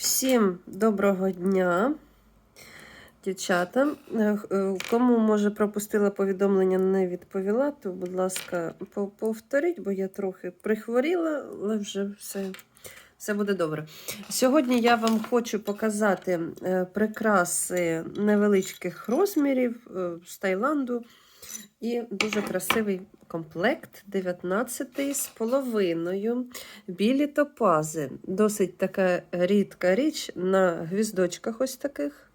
Всім доброго дня, дівчата. Е, е, Кому, може, пропустила повідомлення, не відповіла, то, будь ласка, повторіть, бо я трохи прихворіла, але вже все, все буде добре. Сьогодні я вам хочу показати е, прикраси невеличких розмірів з Таїланду. І дуже красивий комплект 19 з половиною. Білі топази. Досить така рідка річ на гвіздочках ось таких.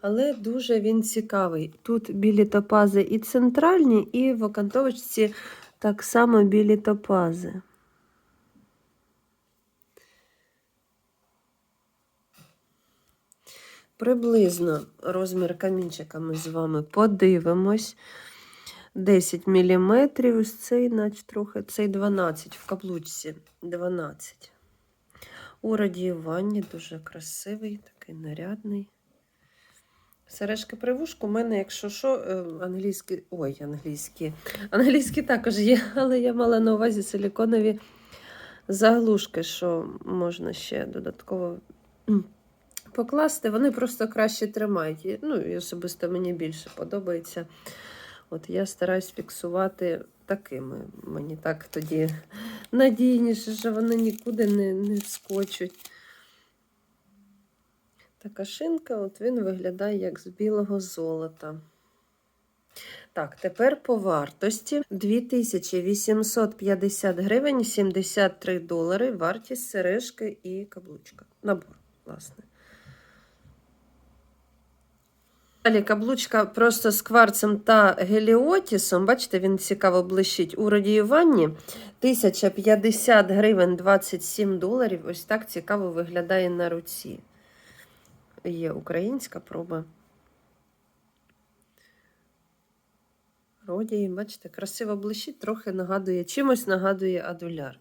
Але дуже він цікавий. Тут білі топази і центральні, і в окантовочці так само білі топази. Приблизно розмір камінчика ми з вами подивимось. 10 мм, ось цей, наче трохи, цей 12 в каблучці 12. У радіюванні дуже красивий, такий нарядний. Сережки при вушку у мене, якщо що, е, англійські. Ой, англійські. Англійські також є, але я мала на увазі силіконові заглушки, що можна ще додатково покласти. Вони просто краще тримають. Ну, і особисто мені більше подобається. От я стараюсь фіксувати такими. Мені так тоді надійніше, що вони нікуди не, не скочуть. Така шинка, от він виглядає як з білого золота. Так, тепер по вартості 2850 гривень 73 долари. Вартість сережки і каблучка. Набор, власне. Далі каблучка просто з кварцем та геліотісом. Бачите, він цікаво блищить у радіюванні. 1050 гривень 27 доларів. Ось так цікаво виглядає на руці. Є українська проба. Родії, бачите, красиво блищить, трохи нагадує, чимось нагадує адуляр.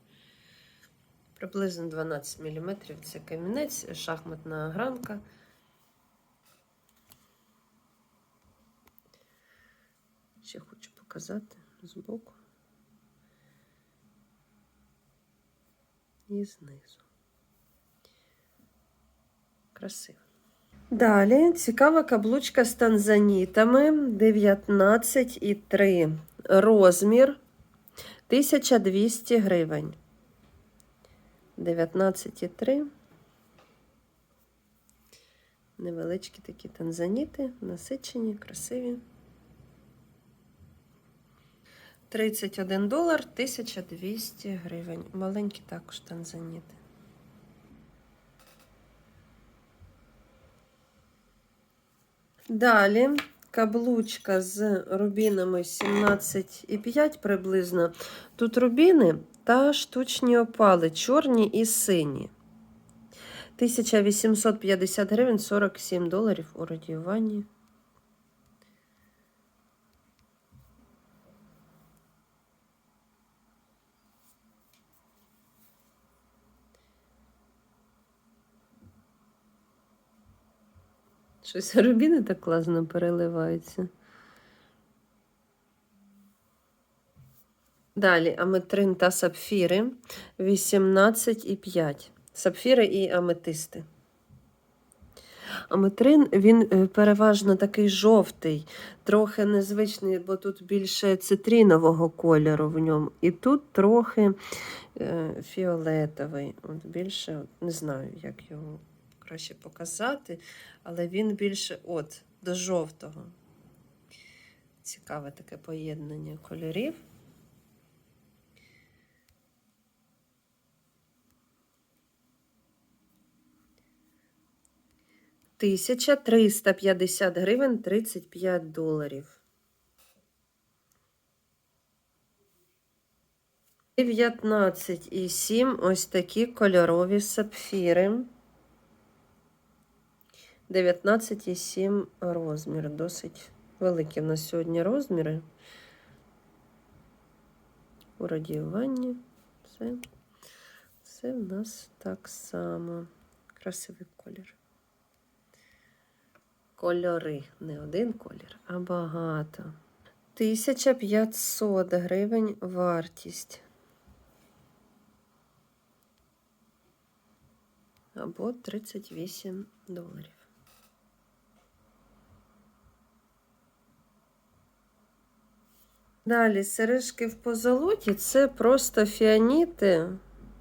Приблизно 12 мм. Це камінець, шахматна гранка. Ще хочу показати збоку і знизу. Красиво. Далі цікава каблучка з танзанітами 19,3 розмір 1200 гривень. 19,3. Невеличкі такі танзаніти, насичені, красиві. 31 долар 1200 гривень. Маленькі також танзаніти. Далі каблучка з рубінами 17,5 приблизно. Тут рубіни та штучні опали, чорні і сині. 1850 гривень 47 доларів у радіюванні. Щось рубіни так класно переливаються. Далі аметрин та сапфіри 18,5. Сапфіри і аметисти. Аметрин він е, переважно такий жовтий, трохи незвичний, бо тут більше цитрінового кольору в ньому. І тут трохи е, фіолетовий. От більше, не знаю, як його краще показати, але він більше от до жовтого. Цікаве таке поєднання кольорів. Тисяча триста п'ятдесят гривень 35 доларів. 19,7 ось такі кольорові сапфіри. 19,7 розмір. Досить великі на сьогодні розміри. У радіюванні. Все. Все в нас так само. Красивий колір. Кольори. Не один колір, а багато. 1500 гривень вартість. або 38 доларів. Далі сережки в позолоті це просто фіаніти,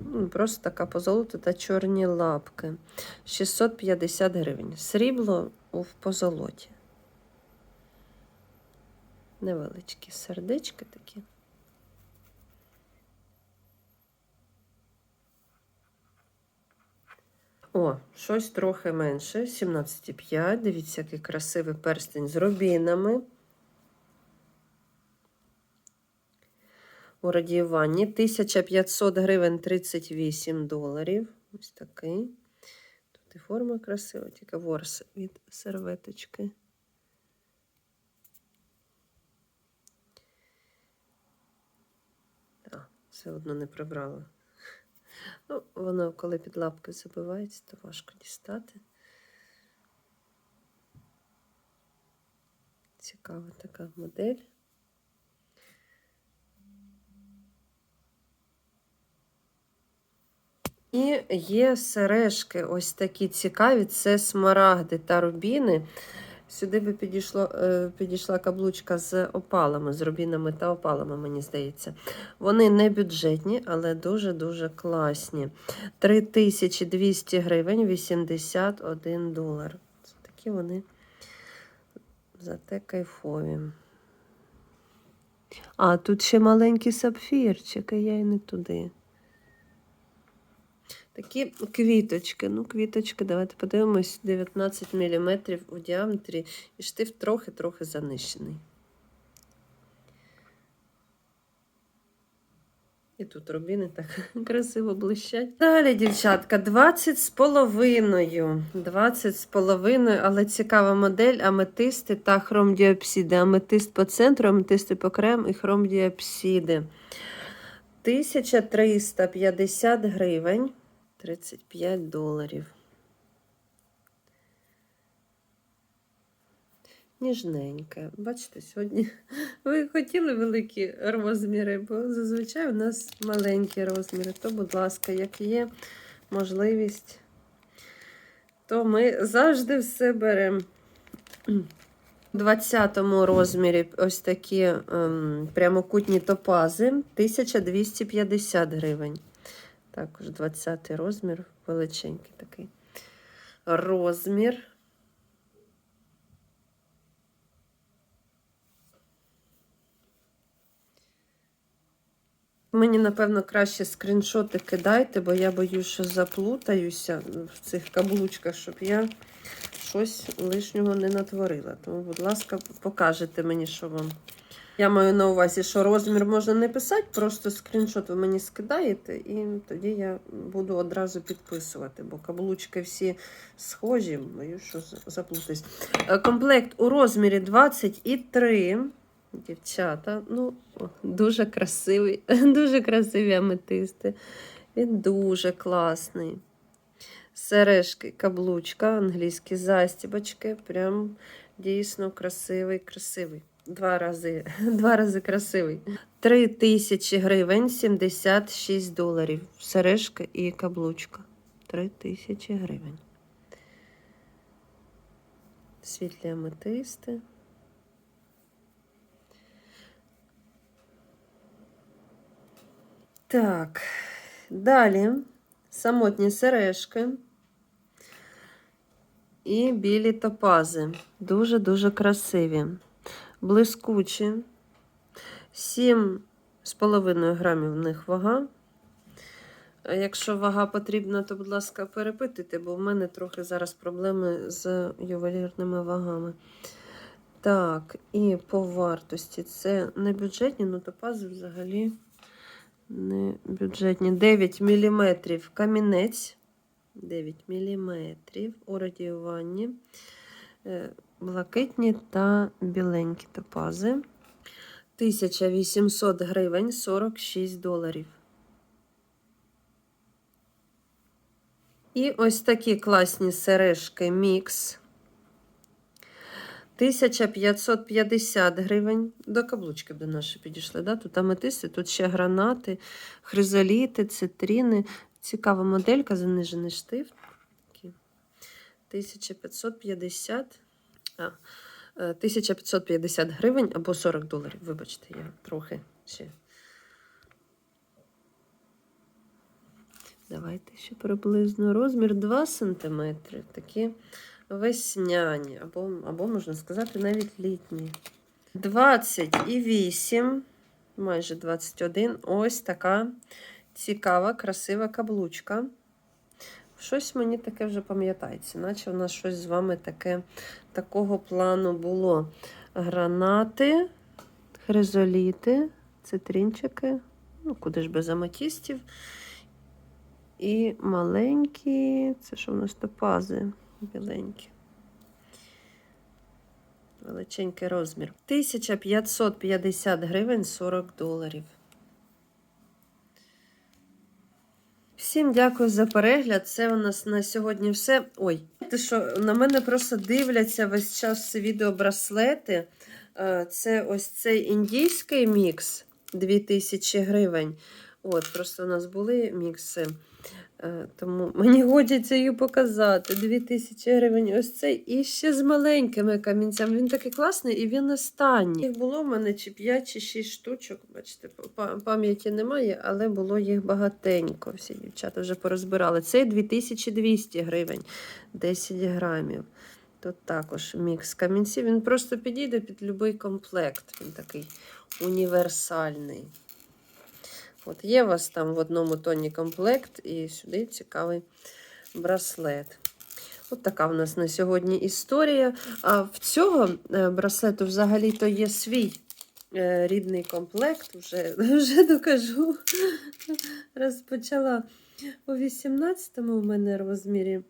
ну, просто така позолота та чорні лапки. 650 гривень. Срібло в позолоті. Невеличкі сердечки такі. О, щось трохи менше. 17,5. Дивіться, який красивий перстень з рубінами. У радіюванні 1500 гривень 38 доларів. Ось такий. Тут і форма красива, тільки ворс від серветочки. А, все одно не прибрала. Ну, воно, коли під лапки забивається, то важко дістати. Цікава така модель. І є сережки ось такі цікаві, це смарагди та рубіни. Сюди би підійшло, е, підійшла каблучка з опалами, з рубінами та опалами, мені здається. Вони не бюджетні, але дуже-дуже класні. 3200 гривень 81 долар. Це такі вони зате кайфові. А, тут ще маленький сапфірчик, а я й не туди. Такі квіточки. Ну, квіточки, давайте подивимось, 19 мм у діаметрі, і штифт трохи-трохи занищений. І тут рубіни так красиво блищать. Далі, дівчатка, 20 з половиною. 20 з половиною, але цікава модель аметисти та хромдіопсиди. Аметист по центру, аметисти по крем і хромдіопсиди. 1350 гривень. 35 доларів. Ніжненьке. Бачите, сьогодні ви хотіли великі розміри, бо зазвичай у нас маленькі розміри. То, будь ласка, як є можливість, то ми завжди все беремо. У 20 розмірі ось такі ем, прямокутні топази 1250 гривень. Також 20 розмір, величенький такий розмір. Мені, напевно, краще скріншоти кидайте, бо я боюсь, що заплутаюся в цих каблучках, щоб я щось лишнього не натворила. Тому, будь ласка, покажете мені, що вам. Я маю на увазі, що розмір можна не писати, просто скріншот ви мені скидаєте, і тоді я буду одразу підписувати, бо каблучки всі схожі, боюсь, що заплутаюсь. Е, Комплект у розмірі 23. Дівчата, ну, дуже красивий, дуже красиві аметисти. Він дуже класний. Сережки, каблучка, англійські застібочки. Прям дійсно красивий, красивий. Два рази, два рази красивий. 3 тисячі гривень 76 доларів. Сережка і каблучка. 3 тисячі гривень. Світлі аметисти. Так, далі самотні сережки і білі топази. Дуже-дуже красиві. Блискучі. 7,5 грамів в них вага. Якщо вага потрібна, то, будь ласка, перепитуйте, бо в мене трохи зараз проблеми з ювелірними вагами. Так, і по вартості це не бюджетні, ну топази взагалі не бюджетні. 9 мм камінець. 9 мм у радіюванні. Блакитні та біленькі топази. 1800 гривень 46 доларів. І ось такі класні сережки мікс. 1550 гривень. До каблучки до нашої підійшли. Да? Тут аметисти, тут ще гранати, хризоліти, цитріни. Цікава моделька, занижений штифт. 1550. А, е, 1550 гривень або 40 доларів. Вибачте, я трохи ще. Давайте ще приблизно розмір 2 см. Такі весняні, або, або можна сказати, навіть літні. 28, майже 21. Ось така цікава, красива каблучка. Щось мені таке вже пам'ятається, наче у нас щось з вами таке, такого плану було. Гранати, хризоліти, цитринчики, ну куди ж без аметістів. І маленькі, це що в нас топази біленькі. Величенький розмір. 1550 гривень 40 доларів. Всім дякую за перегляд. Це у нас на сьогодні все. Ой, те, що на мене просто дивляться весь час відео браслети. Е, Це ось цей індійський мікс 2000 гривень. От, просто у нас були мікси. Е, Тому мені годяться її показати. 2000 гривень. Ось цей. І ще з маленькими камінцями. Він такий класний і він останній. Їх було в мене чи 5, чи 6 штучок. Бачите, пам'яті немає, але було їх багатенько. Всі дівчата вже порозбирали. Цей 2200 гривень, 10 грамів. Тут також мікс камінців. Він просто підійде під будь-який комплект. Він такий універсальний. От є у вас там в одному тоні комплект, і сюди цікавий браслет. От така в нас на сьогодні історія. А в цього е, браслету взагалі-то є свій е, рідний комплект. Вже, вже докажу. Розпочала у 18-му у мене розмірі.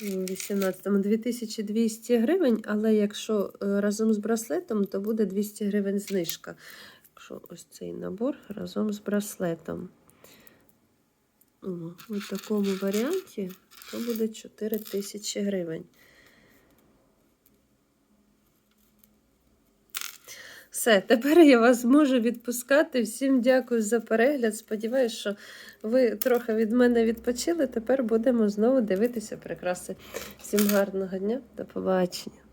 У 18-му 2200 гривень, але якщо е, разом з браслетом, то буде 200 гривень знижка. Якщо ось цей набор разом з браслетом. У такому варіанті то буде 4 тисячі гривень. Все, тепер я вас можу відпускати. Всім дякую за перегляд. Сподіваюсь, що ви трохи від мене відпочили. Тепер будемо знову дивитися прикраси. Всім гарного дня, до побачення.